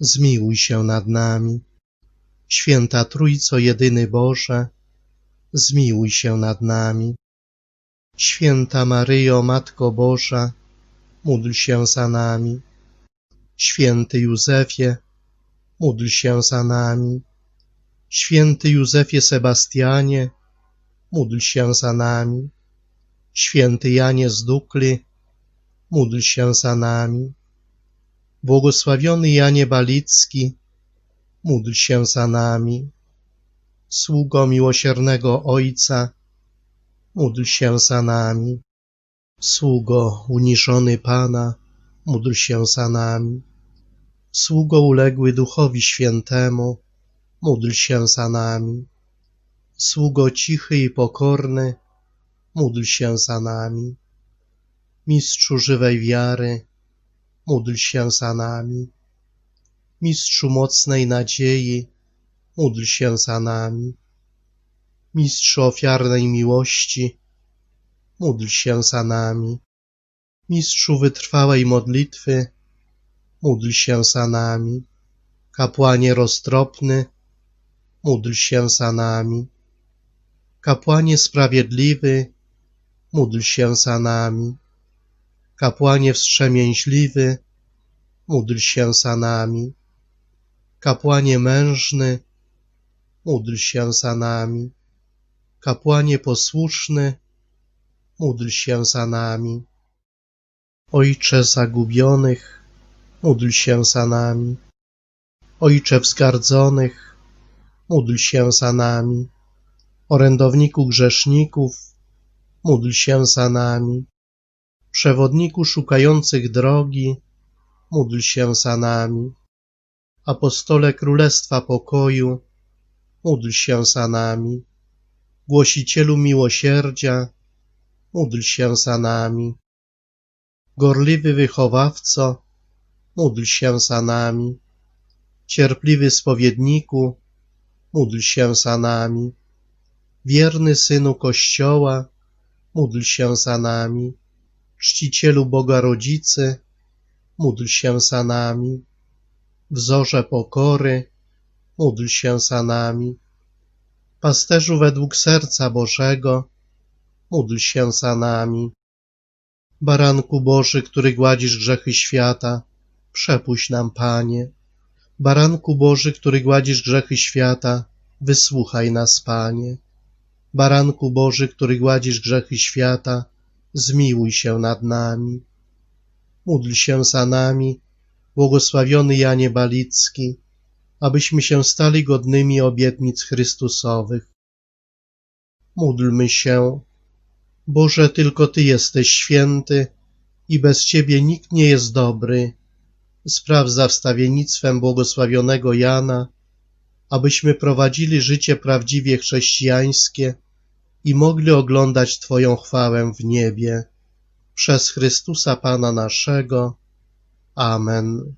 zmiłuj się nad nami. Święta Trójco Jedyny Boże, zmiłuj się nad nami. Święta Maryjo, Matko Boża, módl się za nami. Święty Józefie, módl się za nami. Święty Józefie Sebastianie, módl się za nami. Święty Janie z Dukli, módl się za nami. Błogosławiony Janie Balicki, módl się za nami. Sługo miłosiernego Ojca, módl się za nami. Sługo uniżony Pana, módl się za nami. Sługo uległy Duchowi Świętemu, módl się za nami. Sługo cichy i pokorny, módl się za nami. Mistrzu żywej wiary, módl się za nami. Mistrzu mocnej nadziei, módl się za nami. Mistrzu ofiarnej miłości, módl się za nami. Mistrzu wytrwałej modlitwy, módl się za nami. Kapłanie roztropny, módl się za nami. Kapłanie sprawiedliwy, módl się za nami. Kapłanie wstrzemięźliwy, módl się za nami. Kapłanie mężny, módl się za nami. Kapłanie posłuszny, módl się za nami. Ojcze zagubionych, módl się za nami. Ojcze wzgardzonych, módl się za nami. Orędowniku grzeszników, módl się za nami. Przewodniku szukających drogi, módl się za nami. Apostole Królestwa Pokoju, módl się za nami. Głosicielu miłosierdzia, módl się za nami. Gorliwy wychowawco, módl się za nami. Cierpliwy spowiedniku, módl się za nami. Wierny Synu Kościoła, módl się za nami. Czcicielu Boga Rodzicy, módl się za nami. Wzorze pokory, módl się za nami. Pasterzu według serca Bożego, módl się za nami. Baranku Boży, który gładzisz grzechy świata, przepuść nam, Panie. Baranku Boży, który gładzisz grzechy świata, wysłuchaj nas, Panie. Baranku Boży, który gładzisz grzechy świata, zmiłuj się nad nami. Módl się za nami, błogosławiony Janie Balicki, abyśmy się stali godnymi obietnic Chrystusowych. Módlmy się, Boże, tylko Ty jesteś święty i bez Ciebie nikt nie jest dobry. Spraw za wstawiennictwem błogosławionego Jana, abyśmy prowadzili życie prawdziwie chrześcijańskie i mogli oglądać Twoją chwałę w niebie. Przez Chrystusa Pana naszego. Amen.